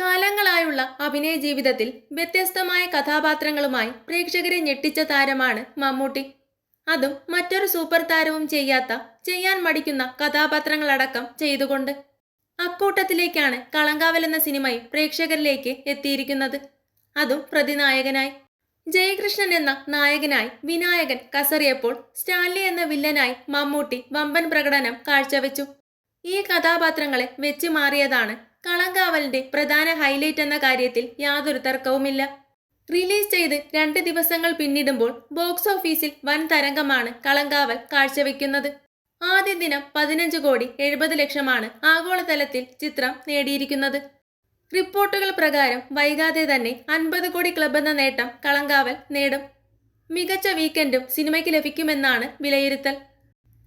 കാലങ്ങളായുള്ള അഭിനയ ജീവിതത്തിൽ വ്യത്യസ്തമായ കഥാപാത്രങ്ങളുമായി പ്രേക്ഷകരെ ഞെട്ടിച്ച താരമാണ് മമ്മൂട്ടി. അതും മറ്റൊരു സൂപ്പർ താരവും ചെയ്യാത്ത ചെയ്യാൻ മടിക്കുന്ന കഥാപാത്രങ്ങളടക്കം ചെയ്തുകൊണ്ട്. അക്കൂട്ടത്തിലേക്കാണ് കളങ്കാവൽ എന്ന സിനിമയും പ്രേക്ഷകരിലേക്ക് എത്തിയിരിക്കുന്നത്. അതും പ്രതിനായകനായി. ജയകൃഷ്ണൻ എന്ന നായകനായി വിനായകൻ കസറിയപ്പോൾ സ്റ്റാൻലി എന്ന വില്ലനായി മമ്മൂട്ടി വമ്പൻ പ്രകടനം കാഴ്ചവെച്ചു. ഈ കഥാപാത്രങ്ങളെ വെച്ചു മാറിയതാണ് കളങ്കാവലിന്റെ പ്രധാന ഹൈലൈറ്റ് എന്ന കാര്യത്തിൽ യാതൊരു തർക്കവുമില്ല. റിലീസ് ചെയ്ത് രണ്ട് ദിവസങ്ങൾ പിന്നിടുമ്പോൾ ബോക്സ് ഓഫീസിൽ വൻ തരംഗമാണ് കളങ്കാവൽ കാഴ്ചവെക്കുന്നത്. ആദ്യ ദിനം പതിനഞ്ച് കോടി എഴുപത് ലക്ഷമാണ് ആഗോളതലത്തിൽ ചിത്രം നേടിയിരിക്കുന്നത്. റിപ്പോർട്ടുകൾ പ്രകാരം വൈകാതെ തന്നെ അൻപത് കോടി ക്ലബ് എന്ന നേട്ടം കളങ്കാവൽ നേടും. മികച്ച വീക്കെൻഡും സിനിമയ്ക്ക് ലഭിക്കുമെന്നാണ് വിലയിരുത്തൽ.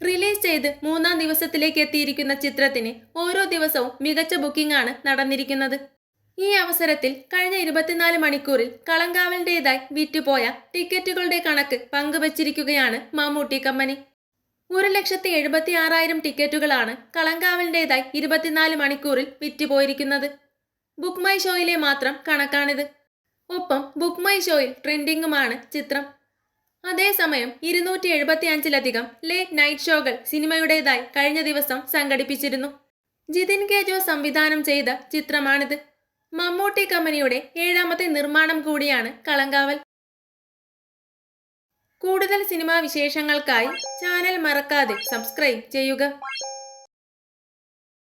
റിലീസ് ചെയ്ത് മൂന്നാം ദിവസത്തിലേക്ക് എത്തിയിരിക്കുന്ന ചിത്രത്തിന് ഓരോ ദിവസവും മികച്ച ബുക്കിംഗ് ആണ് നടന്നിരിക്കുന്നത്. ഈ അവസരത്തിൽ കഴിഞ്ഞ ഇരുപത്തിനാല് മണിക്കൂറിൽ കളങ്കാവലിന്റെതായി വിറ്റുപോയ ടിക്കറ്റുകളുടെ കണക്ക് പങ്കുവച്ചിരിക്കുകയാണ് മമ്മൂട്ടി കമ്പനി. ഒരു ലക്ഷത്തി എഴുപത്തി ആറായിരം ടിക്കറ്റുകളാണ് കളങ്കാവലിന്റെതായി ഇരുപത്തിനാല് മണിക്കൂറിൽ വിറ്റുപോയിരിക്കുന്നത്. ബുക്ക് മൈ ഷോയിലെ മാത്രം കണക്കാണിത്. ഒപ്പം ബുക്ക് മൈ ഷോയിൽ ട്രെൻഡിങ്ങുമാണ് ചിത്രം. അതേസമയം ഇരുന്നൂറ്റി എഴുപത്തി അഞ്ചിലധികം ലേറ്റ് നൈറ്റ് ഷോകൾ സിനിമയുടേതായി കഴിഞ്ഞ ദിവസം സംഘടിപ്പിച്ചിരുന്നു. ജിതിൻ കെ ജോ സംവിധാനം ചെയ്ത ചിത്രമാണിത്. മമ്മൂട്ടി കമ്പനിയുടെ ഏഴാമത്തെ നിർമ്മാണം കൂടിയാണ് കളങ്കാവൽ. കൂടുതൽ സിനിമാ വിശേഷങ്ങൾക്കായി ചാനൽ മറക്കാതെ സബ്സ്ക്രൈബ് ചെയ്യുക.